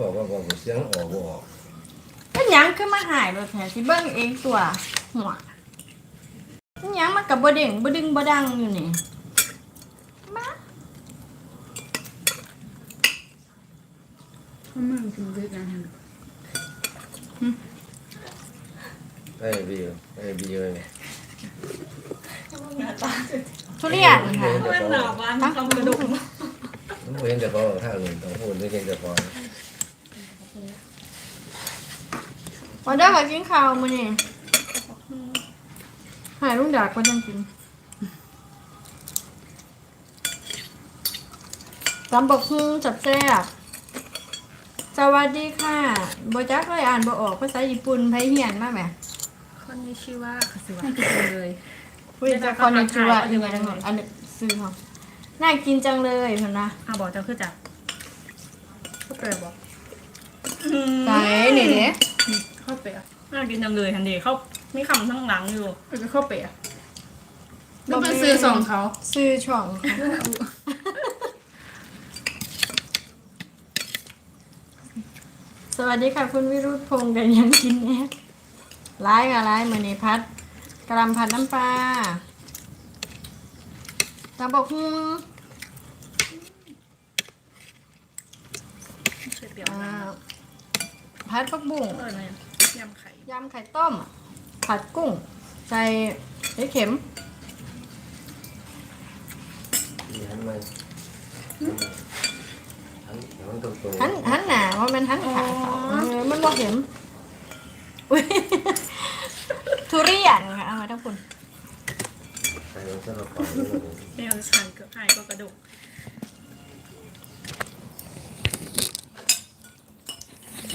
บอกว่าบอกเสียงออกบ่ออกเป็นหยังขึ้นมาหายแบบแผลที่เบิ้งเองตัวหัวเป็นหยังมากับบเด้งบดึงบดังอยู่นี่มามันถึงด้วยกันไอ้บีไอ้บีเลยทุเรียนค่ะมันหนาบ้านทำกระดูกมันเห็นแต่พอถ้าเงินต้องพูดไม่เห็นแต่พอ วันเดียวกับกินข้าวมื้อนี่หายลุงดากก็จังกินตำบักหุ่งจับแซ่บสวัสดีค่ะบ่จักเลยอ่านบ่ออกภาษาญี่ปุ่นไผเหียนมาแหมคนนี้ชื่อว่าคาสิวะไม่กินเลยคุยจะคนในจังหวัดยังไงทั้งหมดอันนี้ซื้อเขาน่ากินจังเลยเห็นนะอะบอกเจ้าคือจับเขาเปรียบอก ใส่นี่เด้ข้าวเปียกน่ากินจังเลยทันทีเขามีคำทั้งหลังอยู่เป็นข้าวเปียกต้องไปซื้อสองเขา ซื้อช่องสวัสดีค่ะคุณวิรุธพงษ์กันยังกินแน่ร้ายกับร้ายมือนีพัดกระหลำผัดน้ำปลาตาบอกฮึ่งช่วยเปรี้ยว อ่านะพัดปักบุ้งเออเนี่ยยำไข่ยำไข่ต้ม ผัดกุ้ง ใส่ไอ้เข็มมีหันมาหันหันตรงตรงหันหันหนาว่ามันหันขาเออมันบอกเข็มอุ๊ยทุเรียนค่ะเอามาทั้งคุณ ใส่ลงเส้นเราปล่อยเนี่ยใส่เกือบหายก็กระดูก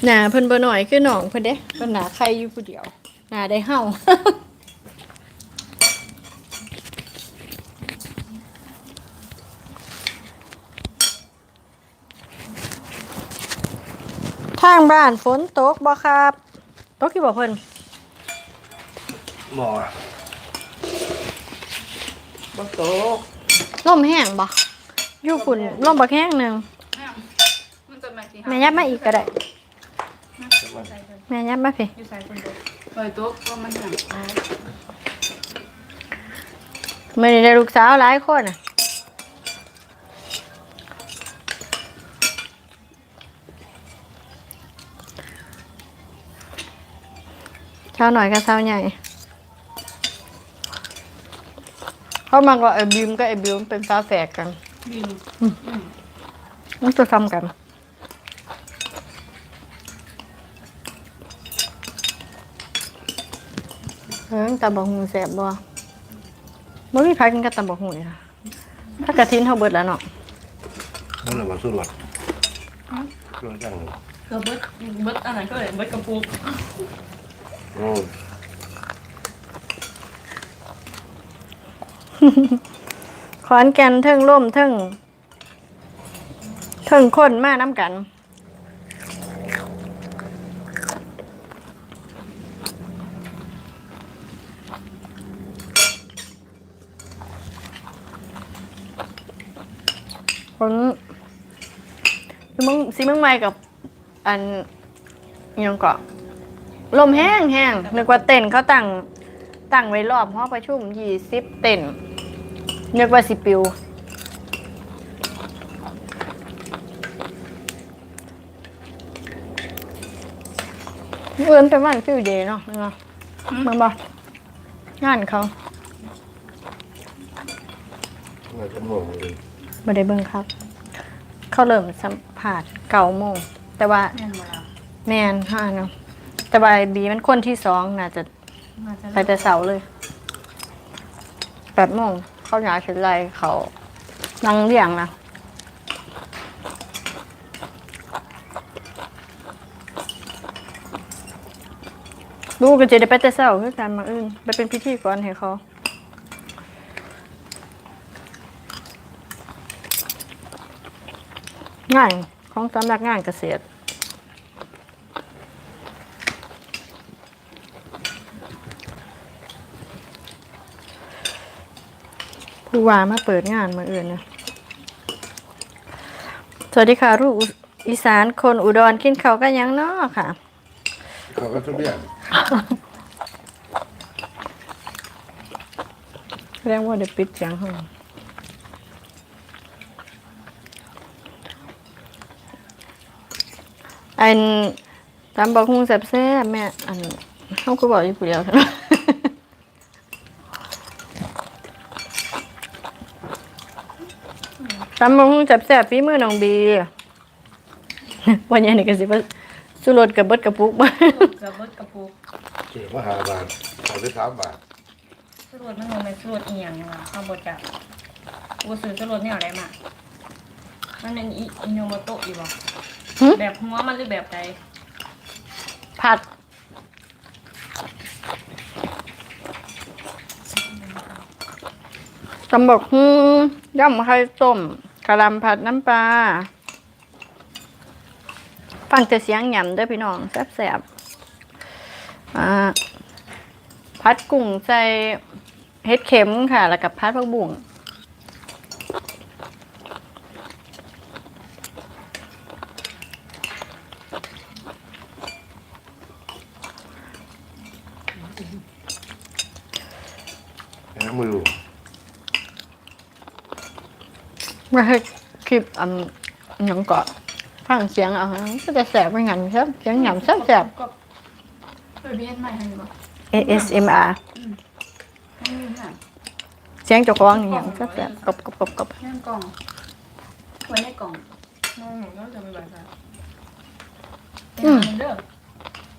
หนาเพิ่นเบอร์หน่อยคือหนองเพิ่นเด้เพิ่นหนาใครอยู่ผู้เดียว หนาได้เห่าทางบ้านฝนตกบ่ครับตกที่บ่เพิ่นหมอบ่โตกลมแห้งบ่อยู่ฝุ่นลมบักแห้งหนึงมันจะมากี่แม่ยับมาอีกก็ได้ แม่ยับมาพี่อยู่ใส่คนเดียวปล่อยโต๊ะก็มันหนักมื้อนี้ได้ลูกสาวหลายคนน่ะเช้าหน่อยกับเช้าใหญ่เขามาก็ไอ้บิมก็ไอ้บิวเป็นฟ้าแฝดกันบินมันจะซ้ำกัน เฮ้ยตาบอกหูแสบบ่บ่มีพักกินกับตาบอกหูเลยค่ะถ้ากระทินเขาเบิดแล้วเนาะนั่นแหละมาสู้หลอดรู้จังเลยเกือบเบิดเบิดอันไหนก็เลยเบิดกระปุกโอ้ขอนแก่นเทิงล่มเทิงเทิงคนมาน้ำกัน คนสิมึงสิมึงไม่กับ อันอิหยังเกาะลมแห้งแห้งนึกว่าเต้นเขาตั้งตั้งไว้รอบห้องประชุมยี่สิบเต้นนึกว่าสิปิว เอื้อนเป็นวันฟิวเดย์เนาะเนาะมันบอกงานเขาเงินจะหมดเลย ไม่ได้เบิ่งครับ เขาเริ่มสัมผัสเก่าโมง แต่ว่าแน่นมาแล้วแมนห้าเนาะแต่ว่าไอ้บีมันคนที่สองน่าจะมาจะไปแต่เสาร์เลยแปดโมงเขาอยากเฉลยเขานั่งเรียงนะลูกก็จะได้ไปแต่เสาร์คือการมาอื่นไปเป็นพิธีก่อนให้เขา งานของสำนักงานเกษตร ผู้ว่ามาเปิดงานมาเอื่นนะสวัสดีค่ะลูกอุอีสานคนอุดรกินข้าวกันยังเนาะค่ะ เขาก็ทุเรียนเรียกว่าเดี๋ยวปิดเสียงห้อง อันตามบอกคุงแซ่บแซ่บๆแม่อันเขาก็บอกอยู่ผู้เดียวเท่านั้นตามบอกคุงแซ่บแซ่บๆฝีมือน้องบีวันนี้นี่ก็สิว่าสุรสกับเบิดกระปุกมากับเบิดกระปุกเสียมาหาบาทเอาไปสามบาทสรวจมันงงเป็นสรวจเอียงว่ะข้าวบดจับกูซื้อสรวจเนี่ยอะไรมามันเป็นอิอิโนโมโตะอยู่บ่ หึ แบบหัวมันหรือแบบใดผัด ตำบอกฮืย่ำไข่ต้มกะหลำผัดน้ำปลา ฟังแต่เสียงหยำเด้อพี่น้อง แซ่บๆอ่าพัดกุ้งใส่เห็ดเข็มค่ะ แล้วกับพัดผักบุ้ง น้ำมือ มาให้คลิปอันหยังก็ฟังเสียงเอาฮะก็จะแสบเป็นงั้นครับเสียงหยำแซ่บก็เปิดเบียนใหม่ให้บ่ๆ ASMR ให้มีหน่ะเสียงเจ้าของนี่หยังแซ่บๆกบกบกบกบแค่กล่องไว้ในกล่องน้องหนูน่าจะไม่บาดใจอืมเด้อ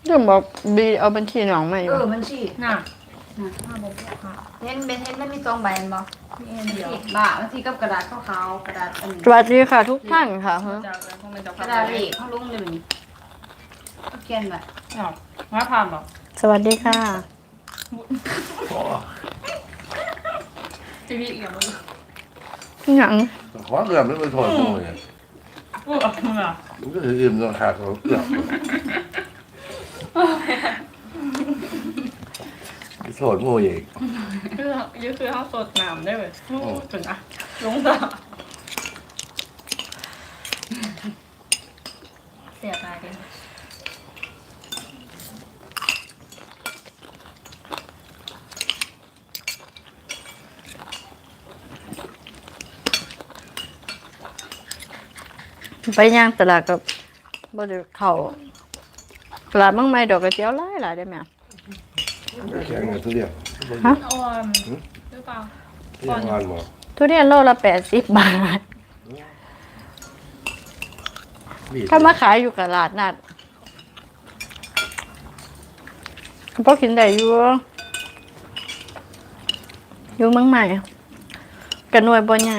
เรื่องบอกบีเอาบัญชีน้องมาอเอยู่อมันสิน่ะ นะห้าบอกค่ะเห็นเป็นเห็นมันมีสองใบอันบ่มีอันเดียวสิบ่ามันสิกับกระดาษขาวๆกระดาษอันสวัสดีค่ะทุกท่านค่ะฮะจากอะไรพวกมันจะกระดาษเหล็กเขาลงเลยแบบนี้ก็เขียนแบบหรอมาผ่านหรอสวัสดีค่ะทีวีอีกอย่างมึงหยังขอเกลือไม่ไปถอดมือเนี่ยอู้อะมึงอะมันก็ถืออิ่มต้องขาดเขาเกลือ โทษมืออีกคือยื้อคือห้าสดน้ำได้เลยถึงอะลงตาเสียตายกันไปย่างตลาดกับบ่ได้เข้าตลาดบางไม้ดอกกระเจียวหลายหลายได้ไหมอะ แข็งเลยทุเรียนฮะอ่อนหรือเปล่าที่ยังงานหมอทุเรียนโลละแปดสิบบาทบีบถ้ามาขายอยู่ตลาดนัดพอกินได้อยู่อยู่เมืองใหม่กันหน่วยบนใหญ่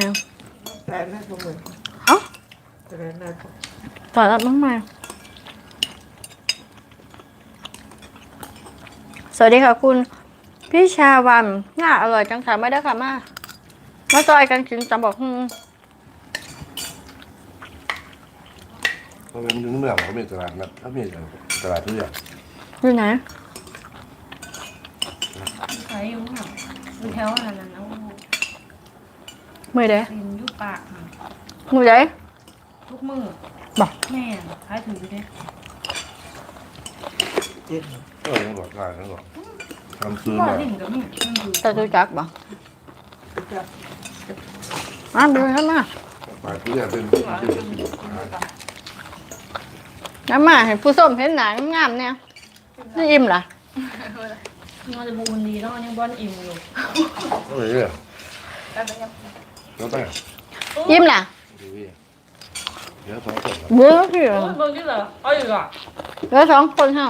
แรงนะพวกมึงเอ้าแรงนะตลาดเมืองใหม่ สวัสดีค่ะคุณพี่ชาวันน่าอร่อยจังค่ะไม่ได้ค่ะมามาจอยกันกินตำบอกฮึ่งเพราะมันถึงเมืองเขามีตลาดนัดเขามีตลาดทุเรียนอยู่ไหนขายอยู่ค่ะดูแถวนั้นนะมือเด้กินอยู่ปากมือเด้ทุกมือบ่แม่ขายถือไปด้ เจ็ดก็ยังบอกการนั่นบอกทำซื้อว่ามาดิ่งกับมึงมันอยู่ตาตุจักบ่อะดูขึ้นมาปลาทุเรียนเป็นน้ำมาให้ผู้ส้มเห็นหนางามๆเนี่ยนี่อิ่มล่ะมันจะบูนดีแล้วยังบอนอิ่มอยู่เอ้ยเนี่ยแล้วแต่อิ่มล่ะดีพี่เดี๋ยวสองคนเบื่อพี่โอ้ยเบอร์ที่เหรอเอาอยู่อะเหลือสองคนเฮา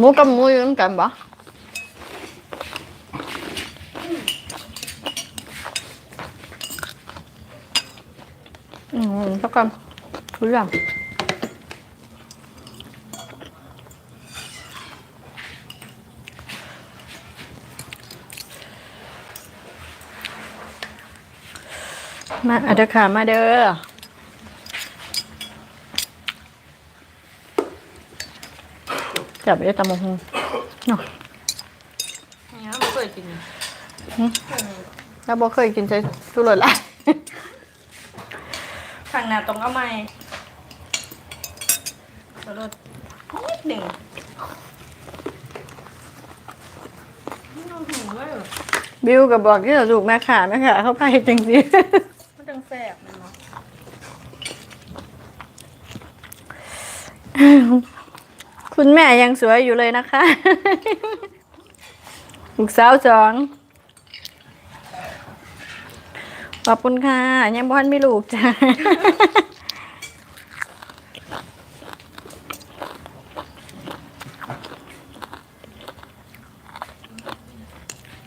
550원 간 봐. 음, 잠깐 졸려. mà được hả mà được จับไปได้ตำมะฮงเนาะเนี่ยไม่เคยกินเราบ่เคยกินใส่ชูรสหลายข้างหน้าตรงเอาใหม่สรุปนิดหนึ่งบิวก็บอกที่เราลูกแม่ขาแม่ขาเขาไปจริงสิมันจังแสบมันเนาะ คุณแม่ยังสวยอยู่เลยนะคะลูกสาวสองขอบคุณค่ะ ยังบ้านไม่ลูกจ้า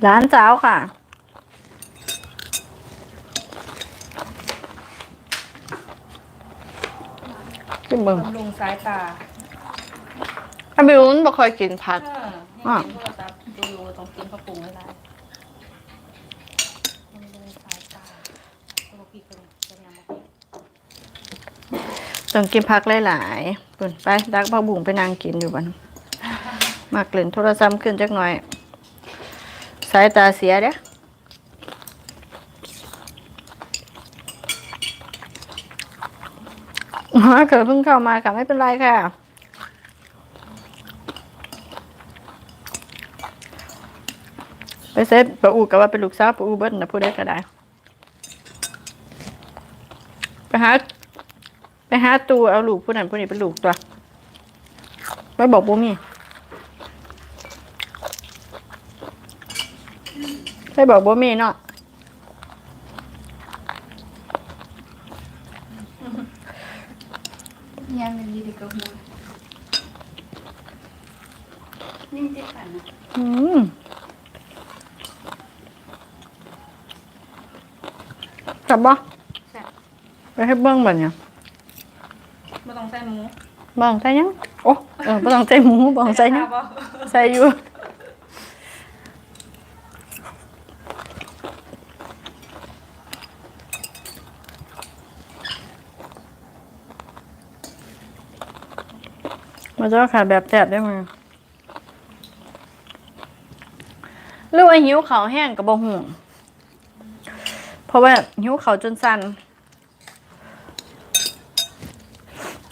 หลานสาวค่ะขึ้นเบิ่งบำรุงสายตา อาบิวมันบ่ค่อยกินผัก เออให้กินโทรศัพท์ดูอยู่ต้องกินข้าวปรุงไม่ได้บำรุงสายตาตัวพี่เป็นเป็นยังไงต้องกินผักหลายๆปุ่นไปดักผักบุ้งไปนางกินอยู่บันมากเล่นโทรศัพท์ขึ้นจักหน่อย สายตาเสียเด้ออ๋อเกิดเพิ่งเข้ามาค่ะไม่เป็นไรค่ะ ไปเซฟปะอูกับว่าเป็นลูกสาวปะอูเบิ้ลนะพูดได้ก็ได้ ไปหาไปหาตูเอาลูกผู้นั้นผู้นี้เป็นลูกตัวไปบอกบุมี่ไปบอกบุมี่เนาะยังเป็นดีดีกับหัวยิ่งติดขันนะอืม จับบ่แซ่บไปให้เบิ้งบัดเนี่ยไม่ต้องใส่หมูบ้องใส่ยังโอ้เออบ่ต้องใส่หมูบ้องใส่ยังบ่ใส่อยู่มาเจ้าขาแบบแสบได้มั้ยหรือว่าหิวเขาวแห้งกับบ่หูเพ ราะว่าหิวเขาวจนสั่น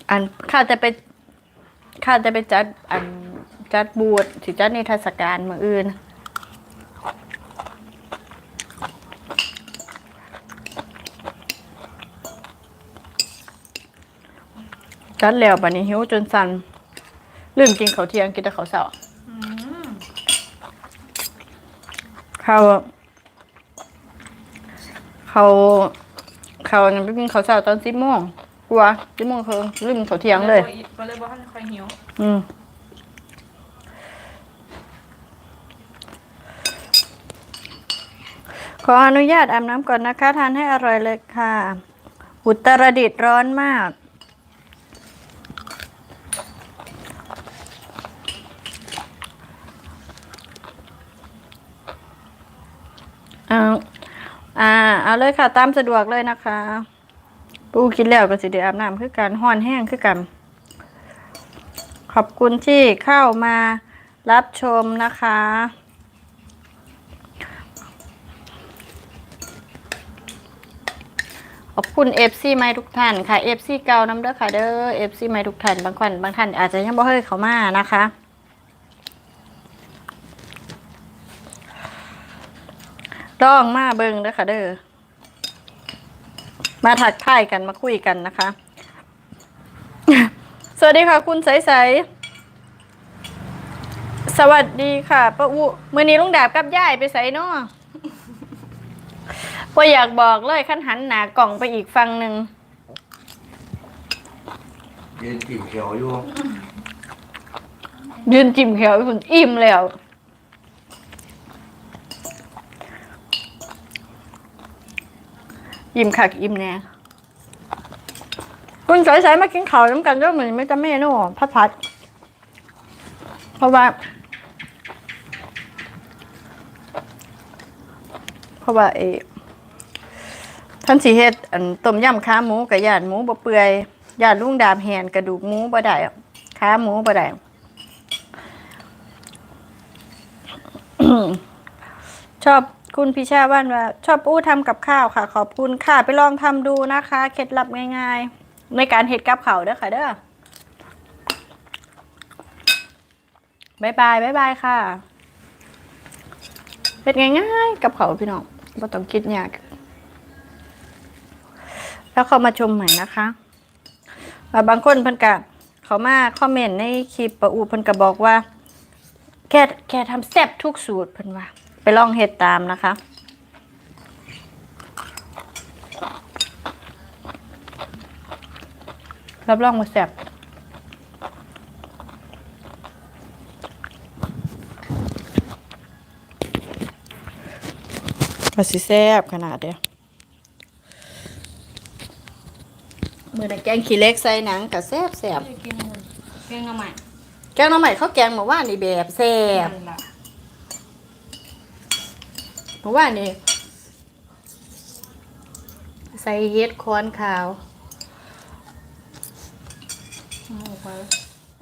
อันข้าจะไปข้าจะไปจัดอันจัดบูธสิจัดในเทศกาลมืออื่นจัดแล้วบัดนี้หิวจนสั่นลืมกินข้าวเที่ยงกินแต่ข้าวเช้าอืมเขา เขาเขาเนี่ยไปกินข้าวเช้าตอนสิบโมงกลัวสิบโมงคือลืมข้าวเที่ยงเลย ก็เลยบอกให้คอยหิวอืมขออนุญาตอาบน้ำก่อนนะคะ ทานให้อร่อยเลยค่ะ อุตรดิตถ์ร้อนมากเอา อ่า เอาเลยค่ะ ตามสะดวกเลยนะคะ ปูกินแล้วก็สิเดี๋ยวอาบน้ำคือกันห้อนแห้งคือกัน ขอบคุณที่เข้ามารับชมนะคะ ขอบคุณ FC ใหม่ทุกท่านค่ะ FC เก่าน้ำเด้อค่ะเด้อ FC ใหม่ทุกท่านบางคนบางท่านอาจจะยังบ่เคยเข้ามานะคะ ลองมาเบิ่งเด้อค่ะเด้อมาถักทายกันมาคุยกันนะคะ สวัสดีค่ะ คุณใสๆสวัสดีค่ะป้าอุมื่อนี้ลุงดาบกับย่ายไปใส่เนาะพออยากบอกเลยขั้นหันหนากล่องไปอีกฟังหนึ่งเย็นกิ่งเขียวอยู่ยืนจิ้มแขวคุณอิ่มแล้ว อิ่มคักอิ่มแน่คุณใสๆมากินข้าวน้ำกันด้วยเหมือนไม่จะเมนูพัดพัด เพราะว่า เพราะว่าเอท่านสีเฮ็ดอันต้มยำขาหมูกับย่านหมูบ่เปื่อยย่านลุงดามแหนกระดูกหมูบ่ได้ขาหมูบ่ได้ชอบ คุณพิชาวันว่าชอบอู้ทำกับข้าวค่ะ ขอบคุณค่ะ ไปลองทำดูนะคะ เคล็ดลับง่ายๆ ในการเฮ็ดกับเขาเด้อค่ะเด้อบายบายบายบายค่ะเฮ็ดง่ายๆ กับเขาพี่น้องบ่ต้องคิดยาก แล้วเขามาชมใหม่นะคะอ่าบางคนเพิ่นกะเขามาคอมเมนต์ในคลิปปะอูเพิ่นก็บอกว่า แค่แค่ทำแซ่บทุกสูตรเพิ่นว่า ไปลองเฮ็ดตามนะคะ รับรองว่าแซ่บว่าสิแซ่บขนาดเดียวมือนะแกงขี้เล็กใส่หนังกับแซ่บแซ่บจะกินเลยเพียงน้ำใหม่แกงหน้ำใหม่ข้าวแกงหมาว่านี่แบบแซ่บ นั่นล่ะหมาว่านี่ใส่เฮ็ดคอนขาวเอาออกไป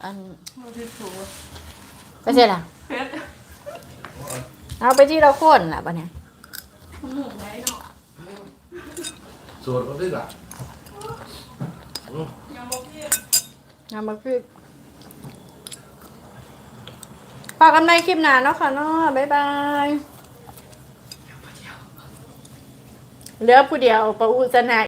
อันเอาที่ถูไปเสร็จละเผ็ดเอาไปที่เราโคนล่ะปะเนี่ยมันหมูไหนเนาะสูตรก็ได้ละยังบอกพี่เอามาคือฝากกันในคลิปหน้าเนาะค่ะเนาะบ๊ายบาย เหลือผู้เดียวประอุสนะ